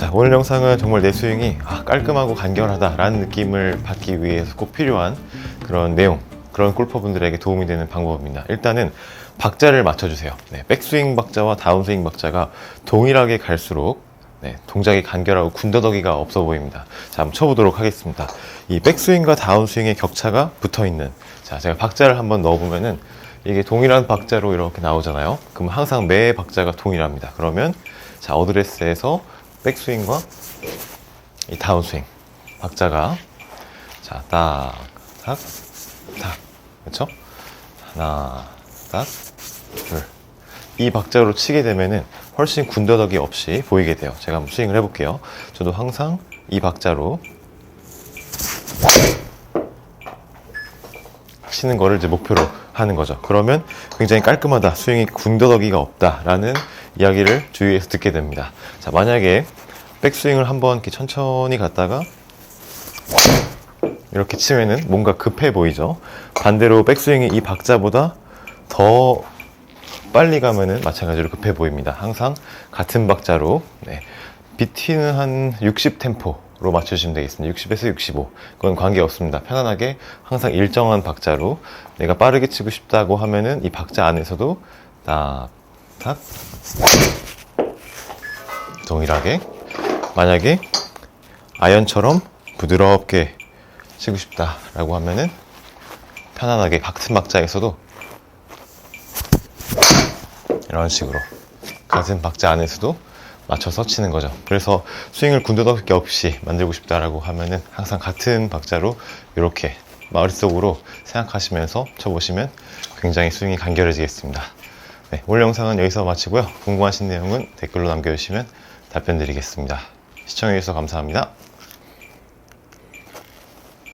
자 오늘 영상은 정말 내 스윙이 아, 깔끔하고 간결하다라는 느낌을 받기 위해서 꼭 필요한 그런 내용 그런 골퍼분들에게 도움이 되는 방법입니다. 일단은 박자를 맞춰주세요. 네, 백스윙 박자와 다운스윙 박자가 동일하게 갈수록 네, 동작이 간결하고 군더더기가 없어 보입니다. 자 한번 쳐보도록 하겠습니다. 이 백스윙과 다운스윙의 격차가 붙어 있는 자 제가 박자를 한번 넣어보면은 이게 동일한 박자로 이렇게 나오잖아요. 그럼 항상 매 박자가 동일합니다. 그러면 자 어드레스에서 백스윙과 이 다운스윙 박자가 자, 딱, 딱, 딱. 그렇죠? 하나, 딱, 둘. 이 박자로 치게 되면은 훨씬 군더더기 없이 보이게 돼요. 제가 한번 스윙을 해볼게요. 저도 항상 이 박자로 치는 거를 이제 목표로 하는 거죠. 그러면 굉장히 깔끔하다, 스윙이 군더더기가 없다라는 이야기를 주위에서 듣게 됩니다. 자, 만약에 백스윙을 한번 이렇게 천천히 갔다가 이렇게 치면은 뭔가 급해 보이죠. 반대로 백스윙이 이 박자보다 더 빨리 가면은 마찬가지로 급해 보입니다. 항상 같은 박자로 네. BT는 한 60 템포 로 맞추시면 되겠습니다. 60에서 65. 그건 관계 없습니다. 편안하게 항상 일정한 박자로 내가 빠르게 치고 싶다고 하면은 이 박자 안에서도 딱, 딱 동일하게 만약에 아연처럼 부드럽게 치고 싶다라고 하면은 편안하게 같은 박자에서도 이런 식으로 같은 박자 안에서도 맞춰서 치는 거죠. 그래서 스윙을 군더더기 없이 만들고 싶다라고 하면은 항상 같은 박자로 이렇게 머릿속으로 생각하시면서 쳐보시면 굉장히 스윙이 간결해지겠습니다. 네, 오늘 영상은 여기서 마치고요. 궁금하신 내용은 댓글로 남겨주시면 답변 드리겠습니다. 시청해주셔서 감사합니다.